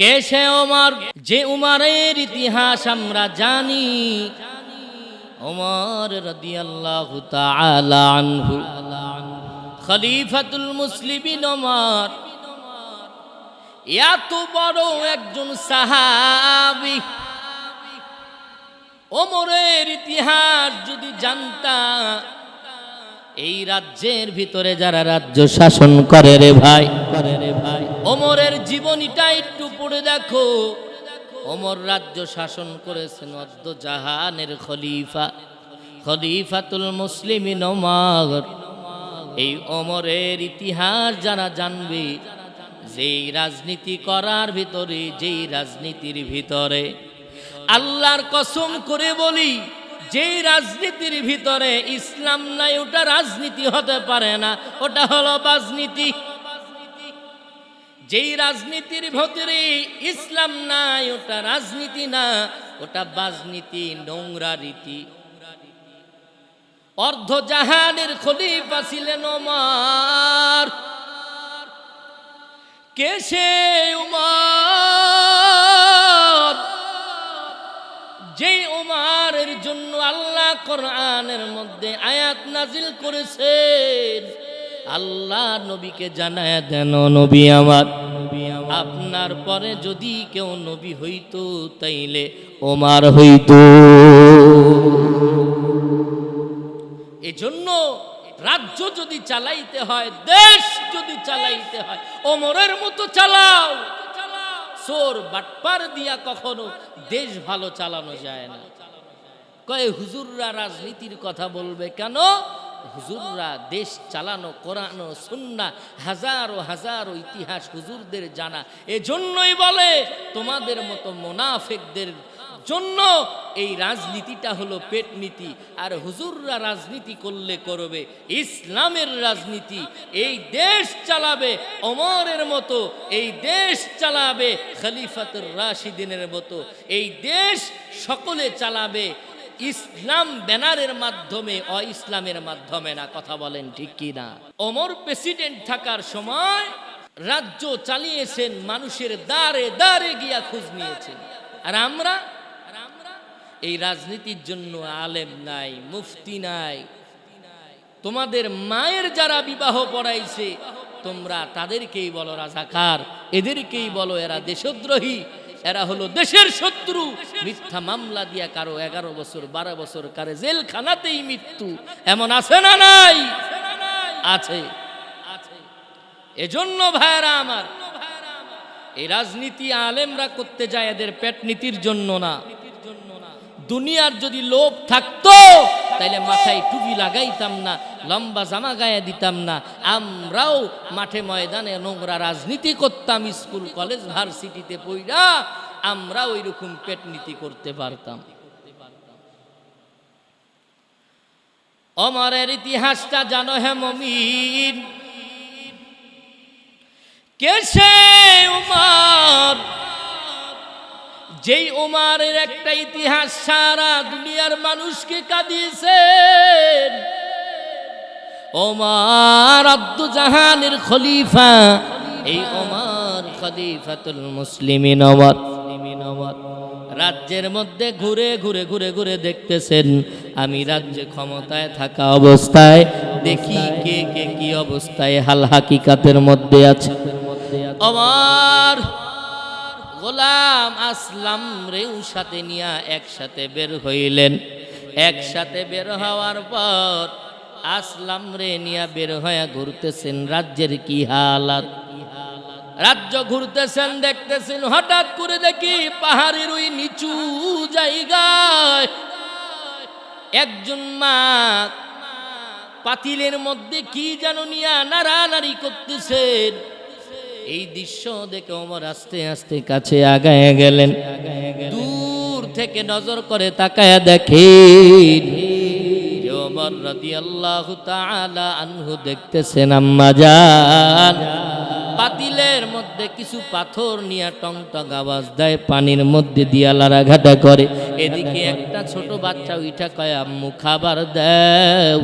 কে সে ওমর? যে উমারের ইতিহাস আমরা জানি। ওমর তাআলা আনহু। খলিফাতুল মুসলিমিন ওমর। এত বড় একজন সাহাবী। ওমরের ইতিহাস যদি জানতা, এই রাজ্যের ভিতরে যারা রাজ্য শাসন করে রে ভাই, করে রে ভাই। ওমরের জীবনীটা একটু পড়ে দেখো। ওমর রাজ্য শাসন করেছেন অদ্দ জাহানের খলিফা, খলিফাতুল মুসলিমিন ওমর। এই অমরের ইতিহাস যারা জানবে, যেই রাজনীতি করার ভিতরে, যেই রাজনীতির ভিতরে, আল্লাহর কসম করে বলি, যেই রাজনীতির ভিতরে ইসলাম নাই, ওটা রাজনীতি হতে পারে না, ওটা হলো রাজনীতি যেই রাজনীতির ভিতরে ইসলাম নাই, ওটা রাজনীতি না, ওটা বাজনীতি, নোংরা রীতি। অর্ধ জাহানের খলিফা ছিলেন ওমর। কে সে উমর যেই উমারের জন্য আল্লাহ কোরআনের মধ্যে আয়াত নাজিল করেছেন আল্লাহ নবীকে জানায় দেন নবী আমার, আপনার পরে যদি কেউ নবী হইতো তাইলে ওমার হইতো। এজন্য রাজ্য যদি চালাইতে হয়, দেশ যদি চালাইতে হয়, ওমরের মতো চালাও। চোর বাটপার দিয়া কখনো দেশ ভালো চালানো যায় না। কয়ে হুজুররা রাজনীতির কথা বলবে কেন? হুজুররা দেশ চালানো, কোরআনো সুন্না, হাজারো হাজারো ইতিহাস হুজুরদের জানা। এজন্যই বলে, তোমাদের মতো মোনাফেকদের জন্য এই রাজনীতিটা হলো পেট নীতি। আর হুজুররা রাজনীতি করলে করবে, ইসলামের রাজনীতি। এই দেশ চালাবে অমরের মতো, এই দেশ চালাবে, খলিফাতুর রাশিদিনের মতো। এই দেশ সকলে চালাবে ইসলাম ব্যানারের মাধ্যমে অ ইসলামের মাধ্যমে না, কথা বলেন ঠিক কি না? অমর প্রেসিডেন্ট থাকার সময় রাজ্য চালিয়েছেন, মানুষের দ্বারে দ্বারে গিয়া খোঁজ নিয়েছেন। আর আমরা? এই রাজনীতির জন্য আলেম নাই, মুফতি নাই। তোমাদের মায়ের যারা বিবাহ পড়াইছে, তোমরা তাদেরকেই বলো রাজাকার, এদেরকেই বলো এরা দেশদ্রোহী। এরা হলো দেশের শত্রু। মিথ্যা মামলা দিয়া কারও এগারো বছর, বারো বছর কারে জেলখানাতেই মৃত্যু। এমন আছে না নাই? আছে। এজন্য ভাইরা আমার, এই রাজনীতি আলেমরা করতে যায় এদের পেট নীতির জন্য না। দুনিয়ার যদি লোভ থাকতো তাইলে মাথায় টুপি লাগাইতাম না, লম্বা জামা গায়ে দিতাম না। আমরাও মাঠে ময়দানে নোংরা রাজনীতি করতাম, স্কুল, কলেজ, ভার্সিটিতে পইরা আমরা ওই রকম পেট নীতি করতে পারতাম। অমরের ইতিহাসটা জানো হে মমিন? কে সে উমর? যেই উমারের একটা ইতিহাস সারা দুনিয়ার মানুষকে কাঁদিয়েছেন ওমার আব্দু জাহানের খলিফা, এই ওমার খলিফাতুল মুসলিমিন ওমর রাজ্যের মধ্যে ঘুরে ঘুরে ঘুরে ঘুরে দেখতেছেন, আমি রাজ্যে ক্ষমতায় থাকা অবস্থায় দেখি কে কে কি অবস্থায় হাল হাকিকাতের মধ্যে আছে। আমার গোলাম আসলাম রেউ সাথে নিয়া একসাথে বের হইলেন। একসাথে বের হওয়ার পর আসলাম রে নিয়া বের হয়ে ঘুরতেছেন, রাজ্যের কি হালাত? রাজ্য ঘুরতেছেন, দেখতেছেন, হঠাৎ করে দেখি পাহাড়ের ওই নিচু জায়গায় একজন মা পাতিলের মধ্যে কি যেন নিয়া নাড়ানাড়ি করতেছেন। এই দৃশ্য দেখে ওমর আস্তে আস্তে কাছে আগায় গেলেন। দূর থেকে নজর করে তাকায়া দেখে ওমর রাদিয়াল্লাহু তাআলা আনহু দেখতেছেন, আম্মা জান পাতিলের মধ্যে কিছু পাথর নিয়ে টং টং আওয়াজ দেয়, পানির মধ্যে দিয়া লারাঘাটা করে। এদিকে একটা ছোট বাচ্চা উইঠা কয়, আম্মু খাবার দেও।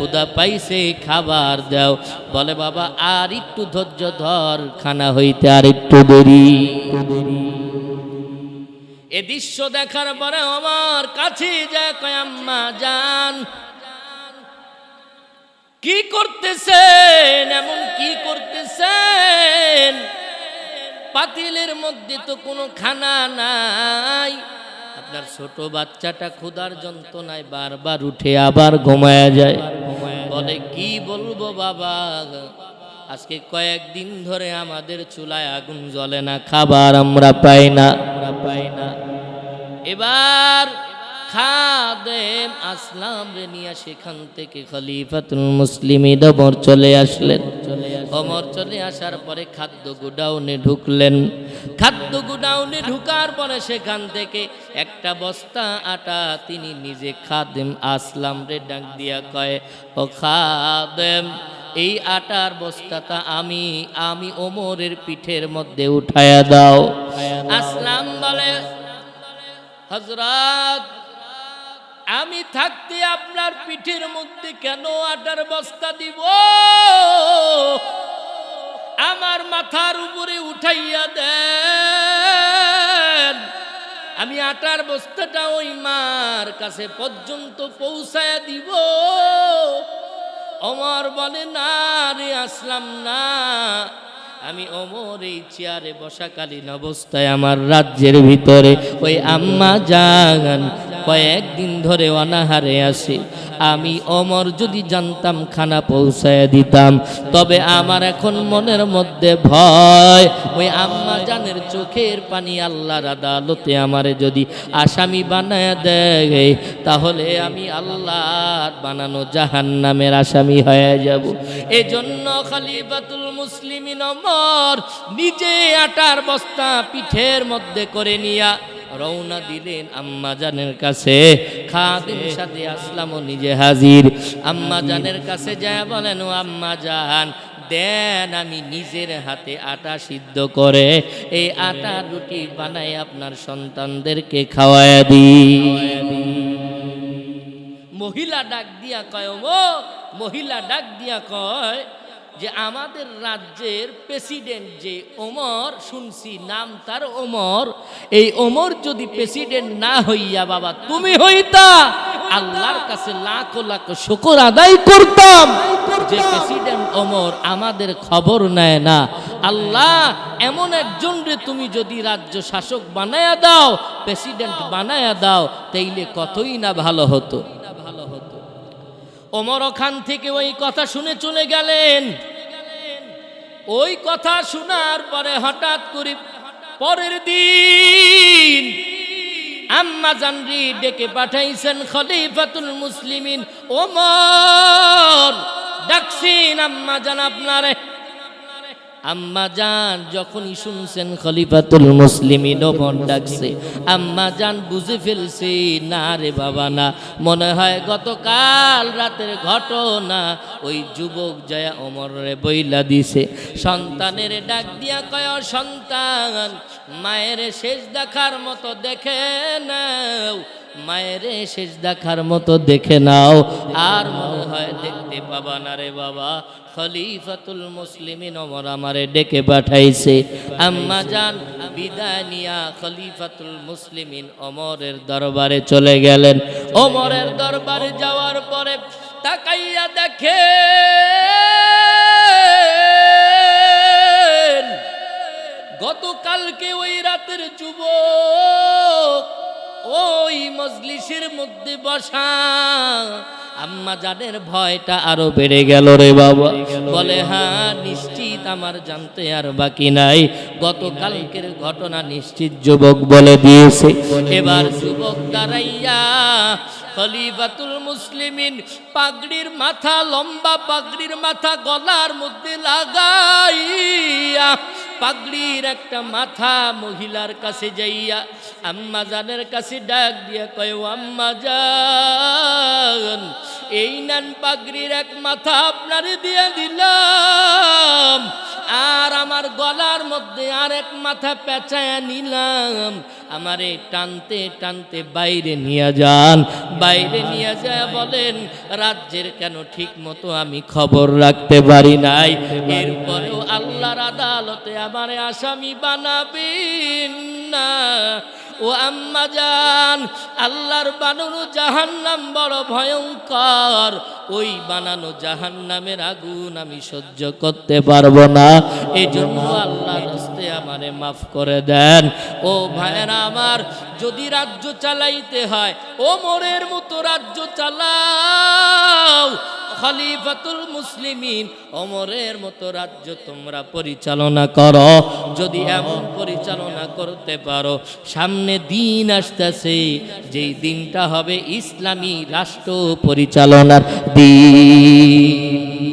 ক্ষুদা পাইছে, খাবার দাও। বলে, বাবা, আর একটু ধৈর্য ধর, খানা হইতে আর একটু দেরি। এ দৃশ্য দেখার পরে আমার কাছে যায়, কয়, আম্মা, যান। কি করতেছেন? এমন কি করতেছেন? পাতিলের মধ্যে তো কোনো খানা নাই। আপনার ছোট বাচ্চাটা ক্ষুধার যন্ত্রণায় বারবার উঠে আবার ঘুমায়া যায়। বলে, কি বলব বাবা? আজকে কয়েকদিন ধরে আমাদের চুলায় আগুন জ্বলে না, খাবার আমরা পাই না। আমরা পাই না এবার আসলাম রে নিয়ে সেখান থেকে খলিফাতুল মুসলিম ওমর চলে আসলেন। ওমর চলে আসার পরে খাদ্য গুডাউনে ঢুকলেন। খাদ্য গুডাউনে ঢুকার পরে সেখান থেকে একটা বস্তা আটা তিনি নিজে খাদেম আসলাম রে ডাক দিয়া কয় ও খাদেম এই আটার বস্তাটা আমি আমি ওমরের পিঠের মধ্যে উঠায়া দাও। আসলাম বলে হজরত আমি থাকতে আপনার পিঠের মধ্যে কেন আটার বস্তা দিব? আমার মাথার উপরে উঠাইয়া দেন। আমি আটার বস্তাটা ওই মার কাছে পর্যন্ত পৌঁছায়া দিব। অমর বলে, না রে, আসলাম না। আমি অমর এই চেয়ারে বসাকালীন অবস্থায় আমার রাজ্যের ভিতরে ওই আম্মা জাগান কয়েকদিন ধরে অনাহারে আসে আমি অমর যদি জানতাম খানা পৌঁছায় দিতাম, তবে আমার এখন মনের মধ্যে ভয়। ওই আম্মা জানের চোখের পানি আল্লাহর আদালতে আমারে যদি আসামি বানায় দেয়, তাহলে আমি আল্লাহর বানানো জাহান্নামের আসামি হয়ে যাব। এজন্য খালিফাতুল মুসলিমিন অমর নিজে আটার বস্তা পিঠের মধ্যে করে নিয়া রওনা দিলেন আম্মা জানের কাছে। খাদিম সাথে আসলামও নিজে হাজির। আম্মা জানের কাছে যায় বলেন, ও আম্মা জান, দেন আমি নিজের হাতে আটা সিদ্ধ করে এই আটা রুটি বানাই আপনার সন্তানদেরকে খাওয়ায় দিই। মহিলা ডাক দিয়া কয় ও মহিলা ডাক দিয়া কয় যে আমাদের রাজ্যের প্রেসিডেন্ট যে ওমর, শুনছি নাম তার ওমর। এই ওমর যদি প্রেসিডেন্ট না হইয়া বাবা, তুমি হইতা, আল্লাহর কাছে লাখ লাখ শুকর আদায় করতাম। যে প্রেসিডেন্ট ওমর আমাদের খবর নেয় না। আল্লাহ, এমন একজন রে তুমি যদি রাজ্য শাসক বানায়া দাও, প্রেসিডেন্ট বানায়া দাও, তাইলে কতই না ভালো হতো। ভালো হতো ওমর ওখান থেকে ওই কথা শুনে চলে গেলেন। ওই কথা শোনার পরে হঠাৎ করে পরের দিন আম্মা জানরি ডেকে পাঠাইছেন খলিফাতুল মুসলিমিন ওমর। ডাকছেন, আম্মা জান, আপনারে আম্মা জান যখনই শুনছেন খলিফাতুল মুসলিমিন ওমর ডাকছে, আম্মা জান বুঝে ফেলছে, না রে বাবা না, মনে হয় গতকাল রাতের ঘটনা। ওই যুবক জয়া ওমর বইলা দিছে, সন্তানের ডাক দিয়া কয়, সন্তান, মায়ের শেষ দেখার মতো দেখে নাও। মায়ের শেষ দেখার মতো দেখে নাও। আর মনে হয় দেখতে পাবা না রে বাবা। খলিফাতুল মুসলিমিন ওমর আমারে ডেকে পাঠাইছে। আম্মা জান, বিদায় নিয়া খলিফাতুল মুসলিমিন ওমরের দরবারে চলে গেলেন। ওমরের দরবারে যাওয়ার পরে তাকাইয়া দেখে গতকালকে ওই রাতের যুবক ওই মজলিসের মধ্যে বসা। আম্মা জানের ভয়টা আরও বেড়ে গেল রে বাবা। বলে হ্যাঁ নিশ্চিত আমার জানতে আর বাকি নাই। গতকালকের ঘটনা নিশ্চিত যুবক বলে দিয়েছে। এবার যুবক দাঁড়াইয়া খলিফাতুল মুসলিমিন পাগড়ির মাথা, লম্বা পাগড়ির মাথা গলার মধ্যে লাগাইয়া পাগড়ির একটা মাথা মহিলার কাছে যাইয়া আম্মা জানের কাছে ডাক দিয়া কয়, "ও আম্মা জান, এই নান পাগড়ির এক মাথা আপনারে দিয়া দিলাম। আর আমার গলার মধ্যে আরেক মাথা পেঁচায়া নিলাম। আমারে টানতে টানতে বাইরে নিয়ে যান। বাইরে নিয়ে যায় বলেন, রাজ্যের কেন ঠিক মতো আমি খবর রাখতে পারি নাই? এরপরেও আল্লাহর আদালতে আমারে আসামি বানাবেন না। ও আম্মা যান আল্লাহর বানানো জাহান্নাম বড় ভয়ঙ্কর। ওই বানানো জাহান্নামের আগুন আমি সহ্য করতে পারব না। এই জন্য আল্লাহ রাস্তে আমারে মাফ করে দেন। ও ভাইয়েরা আমার, যদি রাজ্য চালাইতে হয়, ও মোরের মতো রাজ্য চালাও। খলিফাতুল মুসলিমিন অমরের মতো রাজ্য তোমরা পরিচালনা করো। যদি এমন পরিচালনা করতে পারো সামনে দিন আসতেছে যেই দিনটা হবে ইসলামী রাষ্ট্র পরিচালনার দিন।